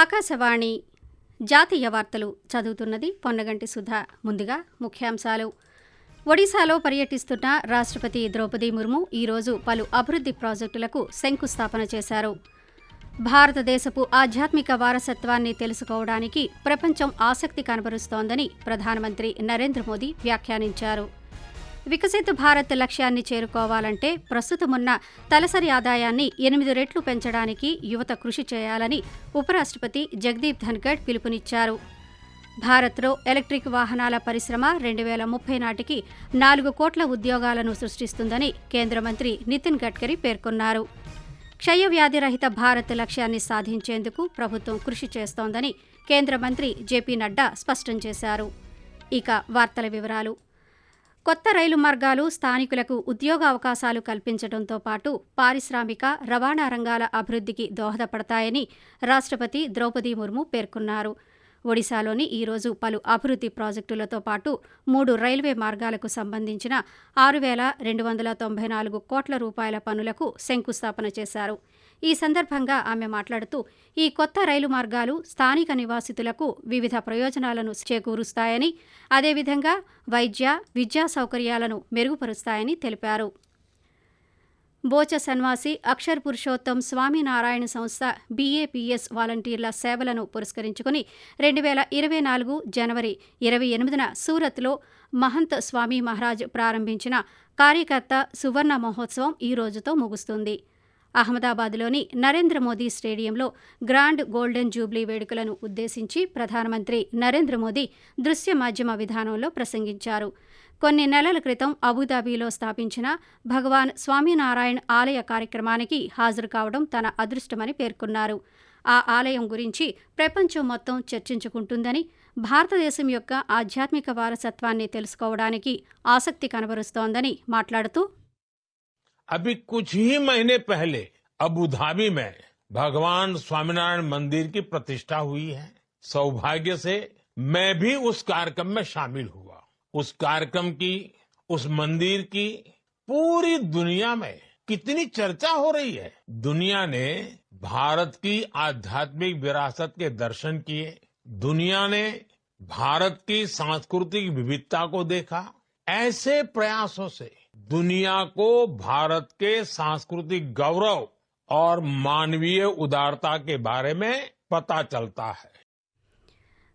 ఆకాశవాణి జాతీయ వార్తలు చదువుతున్నది పొన్నగంటి సుధా. ముందుగా ముఖ్యాంశాలు. ఒడిశాలో పర్యటిస్తున్న రాష్ట్రపతి ద్రౌపది ముర్ము ఈరోజు పలు అభివృద్ధి ప్రాజెక్టులకు శంకుస్థాపన చేశారు. భారతదేశపు ఆధ్యాత్మిక వారసత్వాన్ని తెలుసుకోవడానికి ప్రపంచం ఆసక్తి కనబరుస్తోందని ప్రధానమంత్రి నరేంద్ర మోదీ వ్యాఖ్యానించారు. వికసిత భారత్ లక్ష్యాన్ని చేరుకోవాలంటే ప్రస్తుతమున్న తలసరి ఆదాయాన్ని ఎనిమిది రెట్లు పెంచడానికి యువత కృషి చేయాలని ఉపరాష్ట్రపతి జగదీప్ ధన్కడ్ పిలుపునిచ్చారు. భారత్లో ఎలక్ట్రిక్ వాహనాల పరిశ్రమ రెండు వేల ముప్పై నాటికి నాలుగు కోట్ల ఉద్యోగాలను సృష్టిస్తుందని కేంద్ర మంత్రి నితిన్ గడ్కరీ పేర్కొన్నారు. క్షయవ్యాధి రహిత భారత్ లక్ష్యాన్ని సాధించేందుకు ప్రభుత్వం కృషి చేస్తోందని కేంద్ర మంత్రి జేపీ నడ్డా స్పష్టం చేశారు. ఇక వార్తల వివరాలు. కొత్త రైలు మార్గాలు స్థానికులకు ఉద్యోగ అవకాశాలు కల్పించడంతో పాటు పారిశ్రామిక రవాణా రంగాల అభివృద్ధికి దోహదపడతాయని రాష్ట్రపతి ద్రౌపది ముర్ము పేర్కొన్నారు. ఒడిశాలోని ఈరోజు పలు అభివృద్ధి ప్రాజెక్టులతో పాటు మూడు రైల్వే మార్గాలకు సంబంధించిన ఆరు వేల రెండు వందల తొంభై నాలుగు కోట్ల రూపాయల పనులకు శంకుస్థాపన చేశారు. ఈ సందర్భంగా ఆమె మాట్లాడుతూ ఈ కొత్త రైలు మార్గాలు స్థానిక నివాసితులకు వివిధ ప్రయోజనాలను చేకూరుస్తాయని అదేవిధంగా వైద్య విద్యా సౌకర్యాలను మెరుగుపరుస్తాయని తెలిపారు. బోచ సన్వాసి అక్షర్ పురుషోత్తం స్వామినారాయణ సంస్థ బీఏపీఎస్ వాలంటీర్ల సేవలను పురస్కరించుకుని రెండు వేల ఇరవై నాలుగు జనవరి ఇరవై ఎనిమిదిన సూరత్లో మహంత్ స్వామి మహారాజ్ ప్రారంభించిన కార్యకర్త సువర్ణ మహోత్సవం ఈ రోజుతో ముగుస్తుంది. అహ్మదాబాద్లోని నరేంద్ర మోదీ స్టేడియంలో గ్రాండ్ గోల్డెన్ జూబ్లీ వేడుకలను ఉద్దేశించి ప్రధానమంత్రి నరేంద్ర మోదీ దృశ్య మాధ్యమ విధానంలో ప్రసంగించారు. కొన్ని నెలల క్రితం అబుదాబీలో స్థాపించిన భగవాన్ స్వామినారాయణ్ ఆలయ కార్యక్రమానికి హాజరు కావడం తన అదృష్టమని పేర్కొన్నారు. ఆ ఆలయం గురించి ప్రపంచం మొత్తం చర్చించుకుంటుందని భారతదేశం యొక్క ఆధ్యాత్మిక వారసత్వాన్ని తెలుసుకోవడానికి ఆసక్తి కనబరుస్తోందని మాట్లాడుతూ अभी कुछ ही महीने पहले अबू धाबी में भगवान स्वामीनारायण मंदिर की प्रतिष्ठा हुई है। सौभाग्य से मैं भी उस कार्यक्रम में शामिल हुआ। उस कार्यक्रम की, उस मंदिर की पूरी दुनिया में कितनी चर्चा हो रही है। दुनिया ने भारत की आध्यात्मिक विरासत के दर्शन किए। दुनिया ने भारत की सांस्कृतिक विविधता को देखा। ऐसे प्रयासों से दुनिया को भारत के सांस्कृतिक गौरव और मानवीय उदारता के बारे में पता चलता है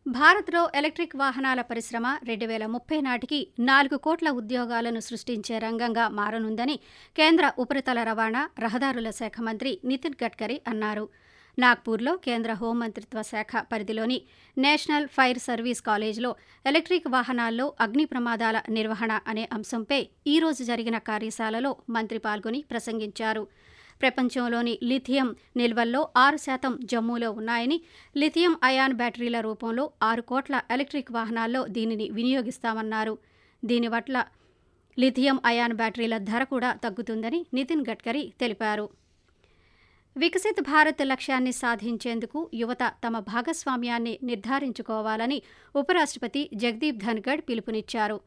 భారత్లో ఎలక్ట్రిక్ వాహనాల పరిశ్రమ రెండు వేల ముప్పై నాటికి నాలుగు కోట్ల ఉద్యోగాలను సృష్టించే రంగంగా మారనుందని కేంద్ర ఉపరితల రవాణా రహదారుల శాఖ మంత్రి నితిన్ గడ్కరీ అన్నారు నాగ్పూర్లో కేంద్ర హోంమంత్రిత్వ శాఖ పరిధిలోని నేషనల్ ఫైర్ సర్వీస్ కాలేజ్లో ఎలక్ట్రిక్ వాహనాల్లో అగ్ని ప్రమాదాల నిర్వహణ అనే అంశంపై ఈ రోజు జరిగిన కార్యశాలలో మంత్రి పాల్గొని ప్రసంగించారు. ప్రపంచంలోని లిథియం నిల్వల్లో ఆరు శాతం జమ్మూలో ఉన్నాయని లిథియం అయాన్ బ్యాటరీల రూపంలో ఆరు కోట్ల ఎలక్ట్రిక్ వాహనాల్లో దీనిని వినియోగిస్తామన్నారు. దీని పట్ల లిథియం అయాన్ బ్యాటరీల ధర కూడా తగ్గుతుందని నితిన్ గడ్కరీ తెలిపారు. వికసిత్ భారత్ లక్ష్యాన్ని సాధించేందుకు యువత తమ భాగస్వామ్యాన్ని నిర్ధారించుకోవాలని ఉపరాష్ట్రపతి జగదీప్ ధన్గడ్ పిలుపునిచ్చారు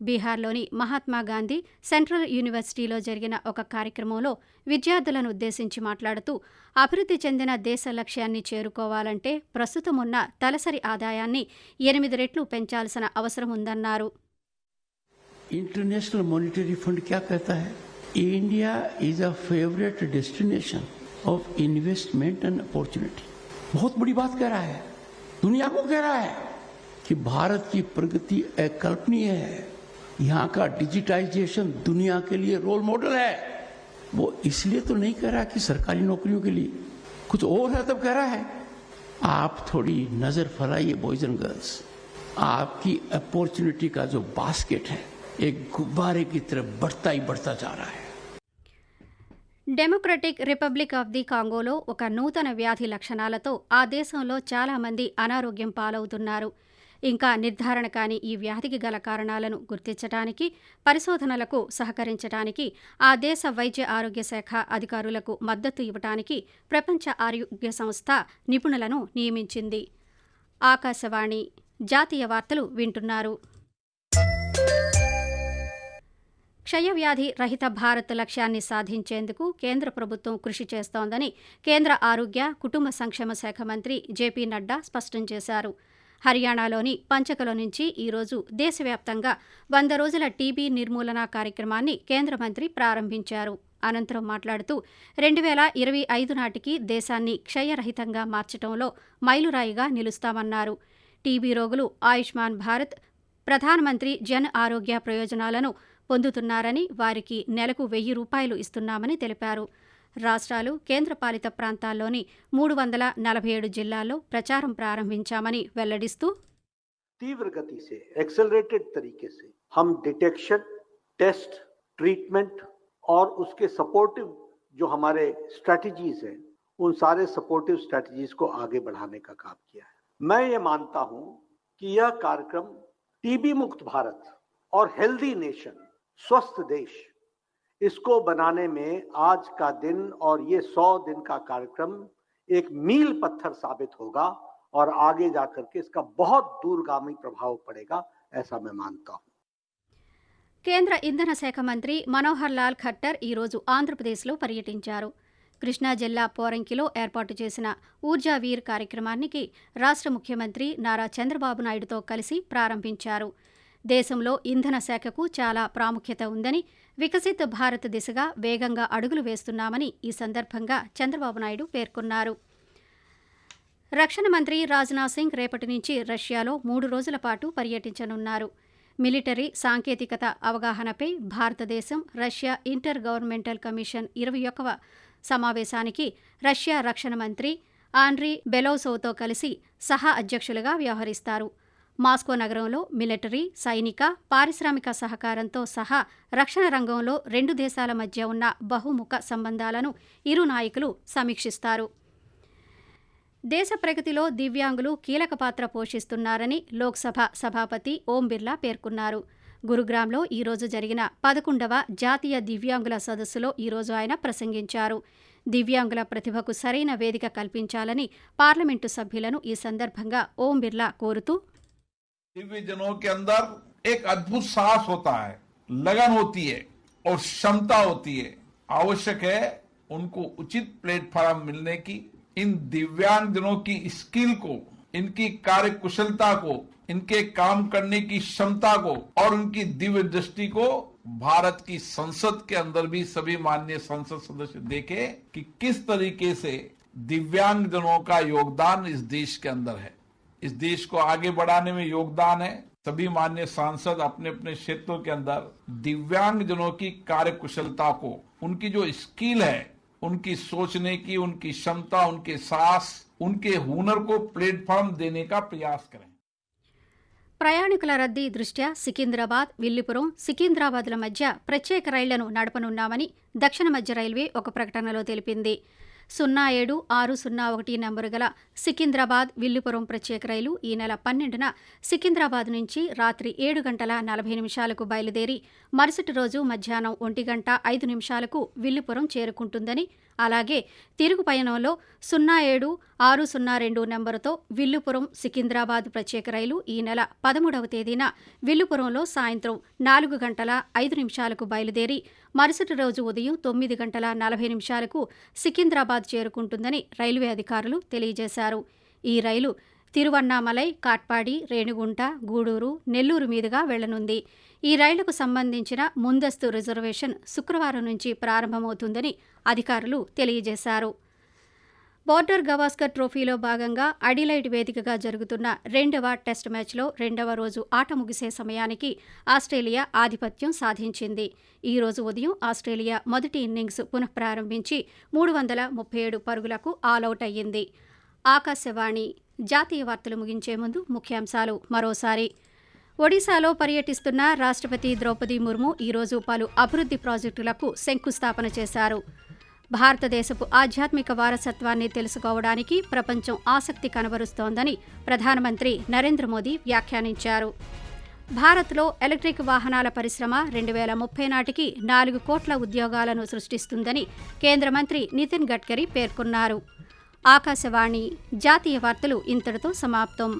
బీహార్లోని మహాత్మాగాంధీ సెంట్రల్ యూనివర్సిటీలో జరిగిన ఒక కార్యక్రమంలో విద్యార్థులను ఉద్దేశించి మాట్లాడుతూ అభివృద్ధి చెందిన దేశ లక్ష్యాన్ని చేరుకోవాలంటే ప్రస్తుతమున్న తలసరి ఆదాయాన్ని ఎనిమిది రెట్లు పెంచాల్సిన అవసరం ఉందన్నారు इंटरनेशनल मॉनिटरी फंड क्या कहता है India is a favourite destination Of investment and opportunity बहुत बड़ी बात कह रहा है। दुनिया को कह रहा है कि भारत की प्रगति अकल्पनीय है। यहाँ का डिजिटाइजेशन दुनिया के लिए रोल मॉडल है। वो इसलिए तो नहीं कह रहा कि सरकारी नौकरियों के लिए। कुछ और है तब कह रहा है, आप थोड़ी नज़र फैलाइए बॉयज़ एंड गर्ल्स आपकी अपॉर्चुनिटी का जो बास्केट है, एक गुब्बारे की तरफ़ बढ़ता ही बढ़ता जा रहा है। డెమోక్రటిక్ రిపబ్లిక్ ఆఫ్ ది కాంగోలో ఒక నూతన వ్యాధి లక్షణాలతో ఆ దేశంలో చాలామంది అనారోగ్యం పాలవుతున్నారు. ఇంకా నిర్ధారణ కాని ఈ వ్యాధికి గల కారణాలను గుర్తించడానికి పరిశోధనలకు సహకరించడానికి ఆ దేశ వైద్య ఆరోగ్య శాఖ అధికారులకు మద్దతు ఇవ్వడానికి ప్రపంచ ఆరోగ్య సంస్థ నిపుణులను నియమించింది. ఆకాశవాణి జాతీయ వార్తలు వింటున్నారు. క్షయవ్యాధి రహిత భారత్ లక్ష్యాన్ని సాధించేందుకు కేంద్ర ప్రభుత్వం కృషి చేస్తోందని కేంద్ర ఆరోగ్య కుటుంబ సంక్షేమ శాఖ మంత్రి జేపీ నడ్డా స్పష్టం చేశారు. హర్యానాలోని పంచకల నుంచి ఈరోజు దేశవ్యాప్తంగా వంద రోజుల టీబీ నిర్మూలన కార్యక్రమాన్ని కేంద్ర మంత్రి ప్రారంభించారు. అనంతరం మాట్లాడుతూ రెండు వేల ఇరవై ఐదు నాటికి దేశాన్ని క్షయరహితంగా మార్చడంలో మైలురాయిగా నిలుస్తామన్నారు. టీబీ రోగులు ఆయుష్మాన్ భారత్ ప్రధానమంత్రి జన్ ఆరోగ్య ప్రయోజనాలను పొందుతున్నారని వారికి నెలకు వెయ్యి రూపాయలు ఇస్తున్నామని తెలిపారు రాష్ట్రాలు కేంద్రపాలిత ప్రాంతాల్లోని మూడు వందల నలభై ఏడు జిల్లాల్లో ప్రచారం ప్రారంభించామని వెల్లడిస్తూ तीव्र गति से एक्सेलरेटेड तरीके से हम डिटेक्शन टेस्ट ट्रीटमेंट और उसके सपोर्टिव जो हमारे स्ट्रेटजीज हैं उन सारे सपोर्टिव स्ट्रेटजीज को आगे बढ़ाने का काम किया है मैं ये मानता हूं कि यह कार्यक्रम टीबी मुक्त भारत और हेल्दी नेशन स्वस्थ देश इसको बनाने में आज का दिन और ये सौ दिन का कार्यक्रम एक मील पत्थर साबित होगा और आगे जाकर के इसका बहुत दूरगामी प्रभाव पड़ेगा ऐसा मैं मानता हूं కేంద్ర ఇంధన శాఖ మంత్రి మనోహర్ లాల్ ఖట్టర్ ఈరోజు ఆంధ్రప్రదేశ్లో పర్యటించారు కృష్ణా జిల్లా పోరంకిలో ఏర్పాటు చేసిన ఊర్జా వీర్ కార్యక్రమానికి రాష్ట్ర ముఖ్యమంత్రి నారా చంద్రబాబు నాయుడుతో కలిసి ప్రారంభించారు దేశంలో ఇంధన శాఖకు చాలా ప్రాముఖ్యత ఉందని వికసిత భారత్ దిశగా వేగంగా అడుగులు వేస్తున్నామని ఈ సందర్భంగా చంద్రబాబు నాయుడు పేర్కొన్నారు. రక్షణ మంత్రి రాజ్నాథ్ సింగ్ రేపటి నుంచి రష్యాలో మూడు రోజుల పాటు పర్యటించనున్నారు. మిలిటరీ సాంకేతికత అవగాహనపై భారతదేశం రష్యా ఇంటర్ గవర్నమెంటల్ కమిషన్ ఇరవై ఒకవ సమావేశానికి రష్యా రక్షణ మంత్రి ఆండ్రీ బెలోసోవ్తో కలిసి సహా అధ్యక్షులుగా వ్యవహరిస్తారు. మాస్కో నగరంలో మిలిటరీ సైనిక పారిశ్రామిక సహకారంతో సహా రక్షణ రంగంలో రెండు దేశాల మధ్య ఉన్న బహుముఖ సంబంధాలను ఇరు నాయకులు సమీక్షిస్తారు. దేశ ప్రగతిలో దివ్యాంగులు కీలక పాత్ర పోషిస్తున్నారని లోక్సభ సభాపతి ఓం బిర్లా పేర్కొన్నారు. గురుగ్రామ్లో ఈరోజు జరిగిన పదకొండవ జాతీయ దివ్యాంగుల సదస్సులో ఈరోజు ఆయన ప్రసంగించారు. దివ్యాంగుల ప్రతిభకు సరైన వేదిక కల్పించాలని పార్లమెంటు సభ్యులను ఈ సందర్భంగా ఓం బిర్లా కోరుతూ दिव्य जनों के अंदर एक अद्भुत साहस होता है, लगन होती है और क्षमता होती है। आवश्यक है उनको उचित प्लेटफॉर्म मिलने की, इन दिव्यांग जनों की स्किल को, इनकी कार्य कुशलता को, इनके काम करने की क्षमता को और उनकी दिव्य दृष्टि को भारत की संसद के अंदर भी सभी माननीय संसद सदस्य देखे कि किस तरीके से दिव्यांग जनों का योगदान इस देश के अंदर है। इस देश को आगे बढ़ाने में योगदान है सभी मान्य सांसद अपने अपने क्षेत्रों के अंदर दिव्यांग जनों की कार्य कुशलता को उनकी जो स्किल है उनकी सोचने की उनकी क्षमता उनके साहस उनके हुनर को प्लेटफॉर्म देने का प्रयास करें ప్రయాణికుల రద్దీ దృష్ట్యా సికింద్రాబాద్ విల్లిపురం సికింద్రాబాద్ల మధ్య ప్రత్యేక రైళ్లను నడపనున్నామని దక్షిణ మధ్య రైల్వే ఒక ప్రకటనలో తెలిపింది సున్నా ఏడు ఆరు సున్నా ఒకటి నంబరు గల సికింద్రాబాద్ విల్లుపురం ప్రత్యేక రైలు ఈ నెల పన్నెండున సికింద్రాబాద్ నుంచి రాత్రి ఏడు గంటల నలభై నిమిషాలకు బయలుదేరి మరుసటి రోజు మధ్యాహ్నం ఒంటి గంట ఐదు నిమిషాలకు విల్లుపురం చేరుకుంటుందని అలాగే తిరుగు పయనంలో సున్నా ఏడు ఆరు సున్నా రెండు నెంబరుతో విల్లుపురం సికింద్రాబాద్ ప్రత్యేక రైలు ఈ నెల పదమూడవ తేదీన విల్లుపురంలో సాయంత్రం నాలుగు గంటల ఐదు నిమిషాలకు బయలుదేరి మరుసటి రోజు ఉదయం తొమ్మిది గంటల నలభై నిమిషాలకు సికింద్రాబాద్ చేరుకుంటుందని రైల్వే అధికారులు తెలియజేశారు. ఈ రైలు తిరువన్నామలై కాట్పాడి రేణిగుంట గూడూరు నెల్లూరు మీదుగా వెళ్ళనుంది. ఈ రైళ్ళకు సంబంధించిన ముందస్తు రిజర్వేషన్ శుక్రవారం నుంచి ప్రారంభమవుతుందని అధికారులు తెలియజేశారు. బోర్డర్ గవాస్కర్ ట్రోఫీలో భాగంగా అడిలైట్ వేదికగా జరుగుతున్న రెండవ టెస్ట్ మ్యాచ్లో రెండవ రోజు ఆట ముగిసే సమయానికి ఆస్ట్రేలియా ఆధిపత్యం సాధించింది. ఈ రోజు ఉదయం ఆస్ట్రేలియా మొదటి ఇన్నింగ్స్ పునఃప్రారంభించి మూడు వందల ముప్పై ఏడు పరుగులకు ఆలౌట్ అయ్యింది. ఆకాశవాణి జాతీయ వార్తలు ముగించే ముందు ముఖ్యాంశాలు. మరోసారి ఒడిశాలో పర్యటిస్తున్న రాష్ట్రపతి ద్రౌపది ముర్ము ఈరోజు పలు అభివృద్ధి ప్రాజెక్టులకు శంకుస్థాపన చేశారు. భారతదేశపు ఆధ్యాత్మిక వారసత్వాన్ని తెలుసుకోవడానికి ప్రపంచం ఆసక్తి కనబరుస్తోందని ప్రధానమంత్రి నరేంద్ర మోదీ వ్యాఖ్యానించారు. భారత్లో ఎలక్ట్రిక్ వాహనాల పరిశ్రమ రెండు వేల ముప్పై నాటికి నాలుగు కోట్ల ఉద్యోగాలను సృష్టిస్తుందని కేంద్ర మంత్రి నితిన్ గడ్కరీ పేర్కొన్నారు. ఆకాశవాణి జాతీయ వార్తలు ఇంతటితో సమాప్తం.